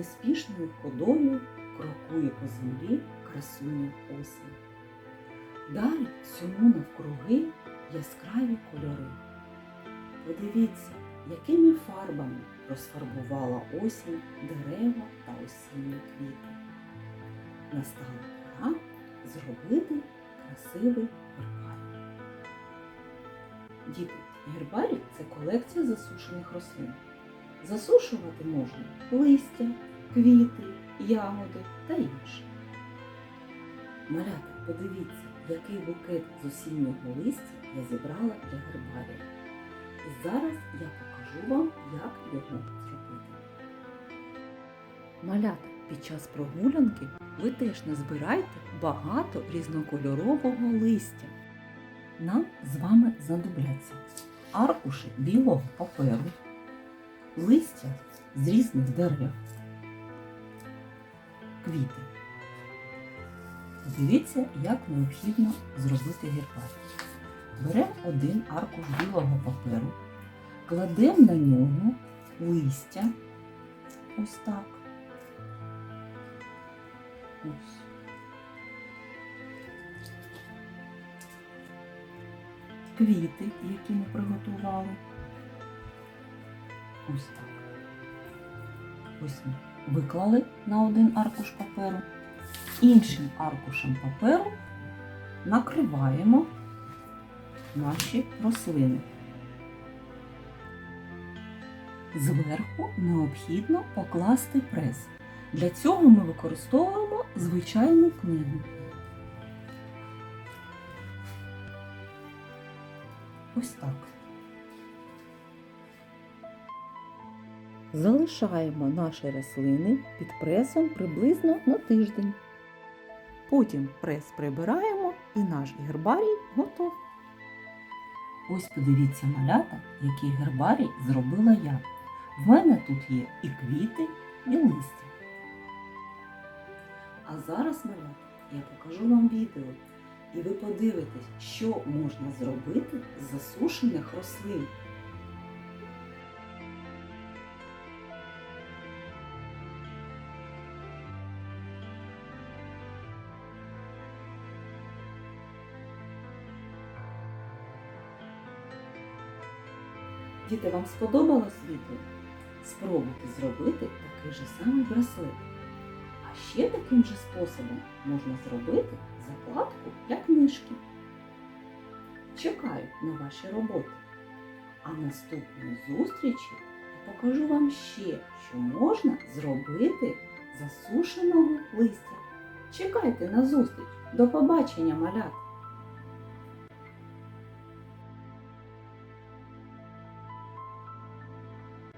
неспішною ходою крокує по землі красуня осінь. Дарить всьому навкруги яскраві кольори. Подивіться, якими фарбами розфарбувала осінь дерева та осінні квіти. Настала пора зробити красивий гербарій. Діти, гербарій це колекція засушених рослин. Засушувати можна листя, квіти, ягоди та інше. Малята, подивіться, який букет з осіннього листя я зібрала для гербарія. І зараз я покажу вам, як його зробити. Малята, під час прогулянки ви теж назбирайте багато різнокольорового листя. Нам з вами знадобляться аркуші білого паперу, листя з різних дерев, квіти. Дивіться, як необхідно зробити гербарій. Беремо один аркуш білого паперу, кладемо на нього листя, ось так. Ось. Квіти, які ми приготували. Ось так. Ось ми виклали на один аркуш паперу. Іншим аркушем паперу накриваємо наші рослини. Зверху необхідно покласти прес. Для цього ми використовуємо звичайну книгу. Ось так. Залишаємо наші рослини під пресом приблизно на тиждень. Потім прес прибираємо і наш гербарій готов. Ось подивіться малята, який гербарій зробила я. В мене тут є і квіти, і листя. А зараз, малята, я покажу вам відео, і ви подивитесь, що можна зробити з засушених рослин. Діти, вам сподобалось відео? Спробуйте зробити такий же самий браслет. А ще таким же способом можна зробити закладку для книжки. Чекаю на ваші роботи. А наступної зустрічі я покажу вам ще, що можна зробити засушеного листя. Чекайте на зустріч. До побачення, малята!